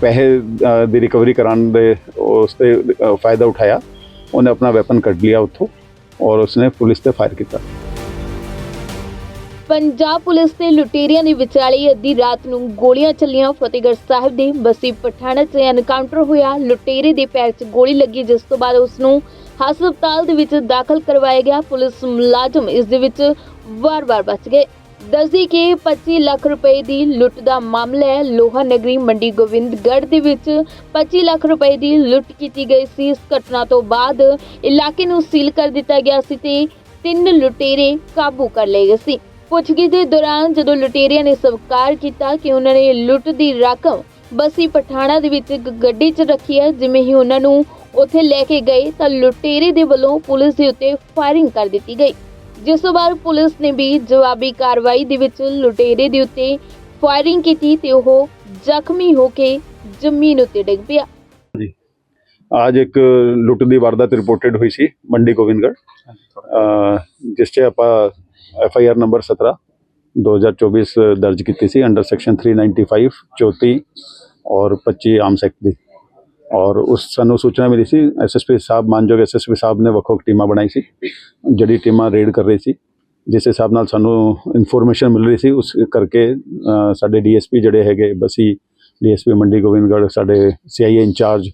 ਪੈਸੇ ਦੀ ਰਿਕਵਰੀ ਕਰਾਉਣ ਦੇ ਉਸ ਤੇ ਫਾਇਦਾ ਉਠਾਇਆ। ਉਹਨੇ ਆਪਣਾ ਵੈਪਨ ਕੱਢ ਲਿਆ ਉੱਥੋਂ ਔਰ ਉਸਨੇ ਪੁਲਿਸ ਤੇ ਫਾਇਰ ਕੀਤਾ। ਪੰਜਾਬ ਪੁਲਿਸ ਤੇ ਲੁਟੇਰਿਆਂ ਦੇ ਵਿਚਾਲੇ ਅੱਧੀ ਰਾਤ ਨੂੰ ਗੋਲੀਆਂ ਚੱਲੀਆਂ। ਫਤਿਹਗੜ੍ਹ ਸਾਹਿਬ ਦੇ ਬਸੀ ਪਠਾਣਾ 'ਚ ਐਨਕਾਊਂਟਰ ਹੋਇਆ। ਲੁਟੇਰੇ ਦੇ ਪੈਰ 'ਚ ਗੋਲੀ ਲੱਗੀ, ਜਿਸ ਤੋਂ ਬਾਅਦ ਉਸ ਨੂੰ ਹਸਪਤਾਲ ਦੇ ਵਿੱਚ ਦਾਖਲ ਕਰਵਾਇਆ ਗਿਆ। ਪੁਲਿਸ ਮੁਲਾਜ਼ਮ ਇਸ ਦੇ ਵਿੱਚ ਵਾਰ-ਵਾਰ ਬਚ ਗਏ। ਦੱਸਦੀ ਕਿ 25 ਲੱਖ ਰੁਪਏ ਦੀ ਲੁੱਟ ਦਾ ਮਾਮਲਾ ਹੈ। ਲੋਹਾ ਨਗਰੀ ਮੰਡੀ ਗੋਬਿੰਦਗੜ੍ਹ ਦੇ ਵਿੱਚ 25 ਲੱਖ ਰੁਪਏ ਦੀ ਲੁੱਟ ਕੀਤੀ ਗਈ ਸੀ। ਇਸ ਘਟਨਾ ਤੋਂ ਬਾਅਦ ਇਲਾਕੇ ਨੂੰ ਸੀਲ ਕਰ ਦਿੱਤਾ ਗਿਆ ਸੀ ਤੇ ਤਿੰਨ ਲੁਟੇਰੇ ਕਾਬੂ ਕਰ ਲਏ ਗਏ ਸੀ। ਪੁੱਛਗਿੱਛ ਦੇ ਦੌਰਾਨ ਜਦੋਂ ਲੁਟੇਰਿਆਂ ਨੇ ਸਵੀਕਾਰ ਕੀਤਾ ਕਿ ਉਹਨਾਂ ਨੇ ਲੁੱਟ ਦੀ ਰਕਮ ਬਸੀ ਪਠਾਣਾ ਦੇ ਵਿੱਚ ਇੱਕ ਗੱਡੀ 'ਚ ਰੱਖੀ ਹੈ, ਜਿਵੇਂ ਹੀ ਉਹਨਾਂ ਨੂੰ ਉੱਥੇ ਲੈ ਕੇ ਗਏ, ਤਾਂ ਲੁਟੇਰੇ ਦੇ ਵੱਲੋਂ ਪੁਲਿਸ ਦੇ ਉੱਤੇ ਫਾਇਰਿੰਗ ਕਰ ਦਿੱਤੀ ਗਈ। ਜਿਸ ਤੋਂ ਬਾਅਦ ਪੁਲਿਸ ਨੇ ਵੀ ਜਵਾਬੀ ਕਾਰਵਾਈ ਦੇ ਵਿੱਚ ਲੁਟੇਰੇ ਦੇ ਉੱਤੇ ਫਾਇਰਿੰਗ ਕੀਤੀ ਤੇ ਉਹ ਜ਼ਖਮੀ ਹੋ ਕੇ ਜ਼ਮੀਨ ਉੱਤੇ ਡਿੱਗ ਪਿਆ। ਅੱਜ ਇੱਕ ਲੁੱਟ ਦੀ ਵਾਰਦਾਤ ਰਿਪੋਰਟਡ ਹੋਈ ਸੀ ਮੰਡੀ ਗੋਬਿੰਦਗੜ੍ਹ। ਅ, ਜਿਸ 'ਚ ਆਪਾਂ ਐਫ ਆਈ ਆਰ ਨੰਬਰ 17 2024 ਦਰਜ ਕੀਤੀ ਸੀ ਅੰਡਰ ਸੈਕਸ਼ਨ 395 34 ਔਰ 25 ਆਰਮਸ ਐਕਟ ਦੀ। ਔਰ ਉਸ ਸਾਨੂੰ ਸੂਚਨਾ ਮਿਲੀ ਸੀ ਐਸਐਸਪੀ ਸਾਹਿਬ ਮਾਨਯੋਗ ਐਸਐਸਪੀ ਸਾਹਿਬ ਨੇ ਵੱਖ ਵੱਖ ਟੀਮਾਂ ਬਣਾਈ ਸੀ ਜਿਹੜੀ ਟੀਮਾਂ ਰੇਡ ਕਰ ਰਹੀ ਸੀ ਜਿਸ ਹਿਸਾਬ ਨਾਲ ਸਾਨੂੰ ਇਨਫੋਰਮੇਸ਼ਨ ਮਿਲ ਰਹੀ ਸੀ ਉਸ ਕਰਕੇ ਸਾਡੇ ਡੀਐਸਪੀ ਜਿਹੜੇ ਹੈਗੇ ਬਸੀ ਡੀਐਸਪੀ ਮੰਡੀ ਗੋਬਿੰਦਗੜ੍ਹ ਸਾਡੇ ਸੀਆਈਏ ਇੰਚਾਰਜ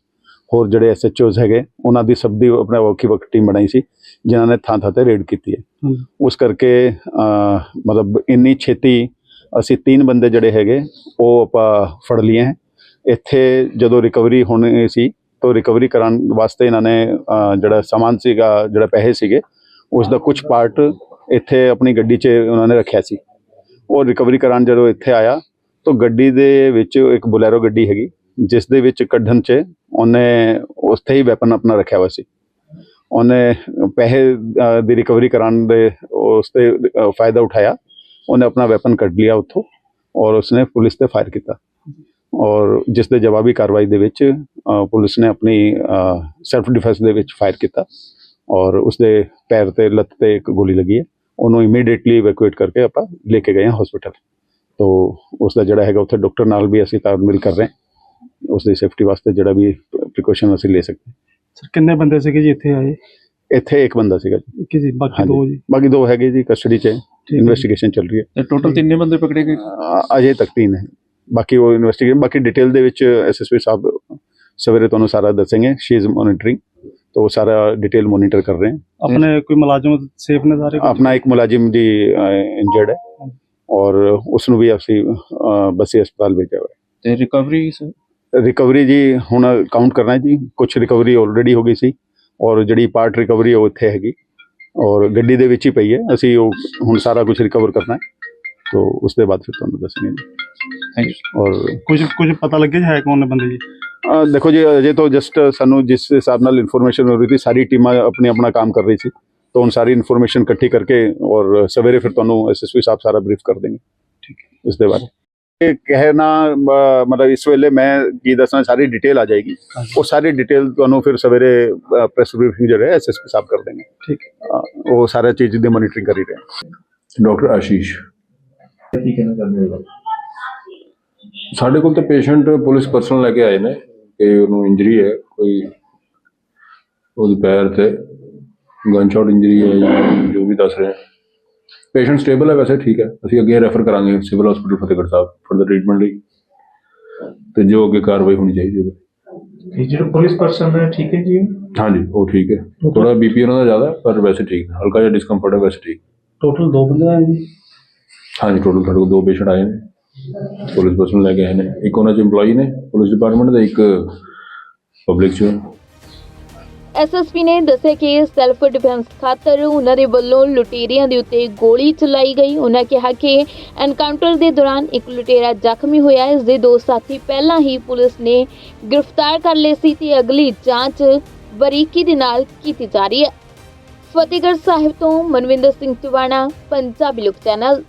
ਹੋਰ ਜਿਹੜੇ ਐਸਐਚਓਜ਼ ਹੈਗੇ ਉਹਨਾਂ ਦੀ ਸਭ ਦੀ ਆਪਣਾ ਵੱਖੀ ਵੱਖ ਟੀਮ ਬਣਾਈ ਸੀ ਜਿਨ੍ਹਾਂ ਨੇ ਥਾਂ ਥਾਂ ਤੇ ਰੇਡ ਕੀਤੀ ਹੈ। ਉਸ ਕਰਕੇ ਮਤਲਬ ਇੰਨੀ ਛੇਤੀ ਅਸੀਂ ਤਿੰਨ ਬੰਦੇ ਜਿਹੜੇ ਹੈਗੇ ਉਹ ਆਪਾਂ ਫੜ ਲਏ ਹੈ। ਇੱਥੇ ਜਦੋਂ ਰਿਕਵਰੀ ਹੋਣੀ ਸੀ, ਤਾਂ ਰਿਕਵਰੀ ਕਰਾਉਣ ਵਾਸਤੇ ਇਹਨਾਂ ਨੇ ਜਿਹੜਾ ਸਮਾਨ ਸੀਗਾ, ਜਿਹੜਾ ਪੈਸੇ ਸੀਗੇ ਉਸ ਦਾ ਕੁਝ ਪਾਰਟ ਇੱਥੇ ਆਪਣੀ ਗੱਡੀ 'ਚ ਉਹਨਾਂ ਨੇ ਰੱਖਿਆ ਸੀ। ਉਹ ਰਿਕਵਰੀ ਕਰਨ ਜਦੋਂ ਇੱਥੇ ਆਇਆ, ਤਾਂ ਗੱਡੀ ਦੇ ਵਿੱਚ ਇੱਕ ਬੁਲੈਰੋ ਗੱਡੀ ਹੈਗੀ, ਜਿਸ ਦੇ ਵਿੱਚ ਕੱਢਣ 'ਚ ਉਹਨੇ ਉੱਥੇ ਹੀ ਵੈਪਨ ਆਪਣਾ ਰੱਖਿਆ ਹੋਇਆ ਸੀ। ਉਹਨੇ ਪੈਸੇ ਦੀ ਰਿਕਵਰੀ ਕਰਾਉਣ ਦੇ ਉਸ ਤੇ ਫਾਇਦਾ ਉਠਾਇਆ। ਉਹਨੇ ਆਪਣਾ ਵੈਪਨ ਕੱਢ ਲਿਆ ਉੱਥੋਂ ਔਰ ਉਸਨੇ ਪੁਲਿਸ ਤੇ ਫਾਇਰ ਕੀਤਾ। ਔਰ ਜਿਸ ਦੇ ਜਵਾਬੀ ਕਾਰਵਾਈ ਦੇ ਵਿੱਚ ਪੁਲਿਸ ਨੇ ਆਪਣੀ ਸੈਲਫ ਡਿਫੈਂਸ ਦੇ ਵਿੱਚ ਫਾਇਰ ਕੀਤਾ ਔਰ ਉਸਦੇ ਪੈਰ ਤੇ ਲੱਤ ਤੇ ਇੱਕ ਗੋਲੀ ਲੱਗੀ ਹੈ। ਉਹਨੂੰ ਇਮੀਡੀਏਟਲੀ ਇਵੈਕੂਏਟ ਕਰਕੇ ਆਪਾਂ ਲੈ ਕੇ ਗਏ ਹਾਂ ਹਸਪੀਟਲ ਤੋ ਉਸ ਦਾ ਜਿਹੜਾ ਹੈਗਾ ਉੱਥੇ ਡਾਕਟਰ ਨਾਲ ਵੀ ਅਸੀਂ ਤਾਲਮੇਲ ਕਰ ਰਹੇ ਹਾਂ। ਉਸ ਦੀ ਸੇਫਟੀ ਵਾਸਤੇ ਜਿਹੜਾ ਵੀ ਪ੍ਰੀਕਾਸ਼ਨ ਅਸੀਂ ਲੈ ਸਕਦੇ ਸਰ ਕਿੰਨੇ ਬੰਦੇ ਸੀਗੇ ਜੀ ਇੱਥੇ ਆਏ। ਇੱਥੇ ਇੱਕ ਬੰਦਾ ਸੀਗਾ ਜੀ। ਇੱਕ ਹੀ ਸੀ ਬਾਕੀ। ਦੋ ਜੀ? ਬਾਕੀ ਦੋ ਹੈਗੇ ਜੀ ਕਸਟਡੀ 'ਚ ਜੀ। ਇਨਵੈਸਟੀਗੇਸ਼ਨ ਚੱਲ ਰਹੀ ਹੈ। ਟੋਟਲ ਤਿੰਨੇ ਬੰਦੇ ਪਕੜੇ ਗਏ? ਅਜੇ ਤੱਕ ਤਿੰਨ ਹੈ। ਬਾਕੀ ਉਹ ਇਨਵੈਸਟੀਗੇਸ਼ਨ ਬਾਕੀ ਡਿਟੇਲ ਦੇ ਵਿੱਚ ਐਸਐਸਪੀ ਸਾਹਿਬ ਸਵੇਰੇ ਤੁਹਾਨੂੰ ਸਾਰਾ ਦੱਸਣਗੇ ਸ਼ੀ ਇਜ਼ ਮੋਨੀਟਰਿੰਗ तो वो सारा डिटेल मॉनिटर कर रहे हैं ਆਪਣੇ ਕੋਈ ਮੁਲਾਜ਼ਮ ਸੇਫ ਨੇ ਸਾਰੇ अपना एक मुलाजिम जी इंजर्ड है और उसनु भी ਅਸੀਂ ਅ, ਬਸੀ ਹਸਪਤਾਲ ਭੇਜਿਆ ਹੋਇਆ ਤੇ ਰਿਕਵਰੀ ਹੈ ਰਿਕਵਰੀ ਜੀ ਹੁਣ ਕਾਊਂਟ ਕਰਨਾ ਹੈ ਜੀ ਕੁਝ ਰਿਕਵਰੀ ਆਲਰੇਡੀ ਹੋ ਗਈ ਸੀ ਔਰ ਜਿਹੜੀ ਪਾਰਟ ਰਿਕਵਰੀ ਉਹ ਇੱਥੇ ਹੈਗੀ ਔਰ ਗੱਡੀ ਦੇ ਵਿੱਚ ਹੀ ਪਈ ਹੈ ਅਸੀਂ ਉਹ ਹੁਣ ਸਾਰਾ ਕੁਝ ਰਿਕਵਰ ਕਰਨਾ ਹੈ तो उसके बाद ਫਿਰ ਤੁਹਾਨੂੰ ਦੱਸਣੀ ਜੀ ਥੈਂਕ ਯੂ ਔਰ ਕੁਝ ਕੁਝ ਪਤਾ ਲੱਗਿਆ ਜੀ ਹੈ ਕੌਣ ਨੇ ਬੰਦੇ ਜੀ? ਦੇਖੋ ਜੀ ਅਜੇ ਤੋਂ ਜਸਟ ਸਾਨੂੰ ਜਿਸ ਹਿਸਾਬ ਨਾਲ ਇਨਫੋਰਮੇਸ਼ਨ ਮਿਲ ਰਹੀ ਸੀ ਸਾਰੀ ਟੀਮਾਂ ਆਪਣੇ ਆਪਣਾ ਕੰਮ ਕਰ ਰਹੀ ਸੀ। ਤਾਂ ਉਹ ਸਾਰੀ ਇਨਫੋਰਮੇਸ਼ਨ ਇਕੱਠੀ ਕਰਕੇ ਔਰ ਸਵੇਰੇ ਫਿਰ ਤੁਹਾਨੂੰ ਐਸਐਸਪੀ ਸਾਹਿਬ ਸਾਰਾ ਬਰੀਫ ਕਰ ਦੇਣਗੇ। ਠੀਕ ਹੈ। ਇਸ ਦੇ ਬਾਰੇ ਇਹ ਕਹਿਣਾ ਮਤਲਬ ਇਸ ਵੇਲੇ ਮੈਂ ਕੀ ਦੱਸਾਂ ਸਾਰੀ ਡਿਟੇਲ ਆ ਜਾਏਗੀ। ਉਹ ਸਾਰੀ ਡਿਟੇਲ ਤੁਹਾਨੂੰ ਫਿਰ ਸਵੇਰੇ ਪ੍ਰੈਸ ਬਰੀਫਿੰਗ ਜਿਹੜਾ ਐਸਐਸਪੀ ਸਾਹਿਬ ਕਰ ਦੇਣਗੇ। ਠੀਕ ਉਹ ਸਾਰਾ ਚੀਜ਼ ਦੀ ਮੋਨੀਟਰਿੰਗ ਕਰੀ ਰਹੇ ਡਾਕਟਰ ਆਸ਼ੀਸ਼ ਸਾਡੇ ਕੋਲ ਤਾਂ ਪੇਸ਼ੈਂਟ ਪੁਲਿਸ ਪਰਸਨ ਲੈ ਕੇ ਆਏ ਨੇ ਕਿ ਉਹਨੂੰ ਇੰਜਰੀ ਹੈ ਕੋਈ ਉਹਦੇ ਪੈਰ ਤੇ ਗਨ ਸ਼ਾਟ ਇੰਜਰੀ ਹੈ ਜਾਂ ਜੋ ਵੀ ਦੱਸ ਰਹੇ ਪੇਸ਼ੈਂਟ ਸਟੇਬਲ ਹੈ ਵੈਸੇ ਠੀਕ ਹੈ। ਅਸੀਂ ਅੱਗੇ ਰੈਫਰ ਕਰਾਂਗੇ civil hospital Fatehgarh Sahib for the treatment ਲਈ ਤੇ ਜੋ ਅੱਗੇ ਕਾਰਵਾਈ ਹੋਣੀ ਚਾਹੀਦੀ ਹੈ ਇਹ ਜਿਹੜਾ ਪੁਲਿਸ ਪਰਸਨ ਹੈ ਠੀਕ ਹੈ ਜੀ ਹਾਂਜੀ ਉਹ ਠੀਕ ਹੈ। ਥੋੜਾ ਬੀਪੀ ਉਹਨਾਂ ਦਾ ਜ਼ਿਆਦਾ ਪਰ ਵੈਸੇ ਠੀਕ ਹੈ। ਹਲਕਾ ਜਿਹਾ ਡਿਸਕੰਫਰਟ ਹੈ ਵੈਸੇ ਠੀਕ ਟੋਟਲ ਦੋ ਬੰਦੇ ਆਏ ਜੀ। ਹਾਂਜੀ ਟੋਟਲ ਸਾਡੇ ਕੋਲ ਦੋ ਪੇਸ਼ੈਂਟ ਆਏ ਨੇ। ਪੁਲਿਸ ਪਰਸਨ ਲੈ ਕੇ ਆਏ ਨੇ। ਇੱਕ ਉਹਨਾਂ ਚ EMPLOYE ਨੇ ਪੁਲਿਸ ਡਿਪਾਰਟਮੈਂਟ ਦਾ ਇੱਕ ਪਬਲਿਕ ਚ। ਐਸਐਸਪੀ ਨੇ ਦੱਸਿਆ ਕਿ ਸੈਲਫ ਡਿਫੈਂਸ ਖਾਤਰ ਉਹਨਾਂ ਦੇ ਵੱਲੋਂ ਲੁਟੇਰਿਆਂ ਦੇ ਉੱਤੇ ਗੋਲੀ ਚਲਾਈ ਗਈ। ਉਹਨਾਂ ਕਿਹਾ ਕਿ ਐਨਕਾਊਂਟਰ ਦੇ ਦੌਰਾਨ ਇੱਕ ਲੁਟੇਰਾ ਜ਼ਖਮੀ ਹੋਇਆ। ਇਸ ਦੇ ਦੋ ਸਾਥੀ ਪਹਿਲਾਂ ਹੀ ਪੁਲਿਸ ਨੇ ਗ੍ਰਿਫਤਾਰ ਕਰ ਲਏ ਸੀ ਤੇ ਅਗਲੀ ਜਾਂਚ ਬਰੀਕੀ ਦੇ ਨਾਲ ਕੀਤੀ ਜਾ ਰਹੀ ਹੈ। ਫਤਿਹਗੜ੍ਹ ਸਾਹਿਬ ਤੋਂ ਮਨਵਿੰਦਰ ਸਿੰਘ ਟਿਵਾਣਾ ਪੰਜਾਬੀ ਲੋਕ ਚੈਨਲ।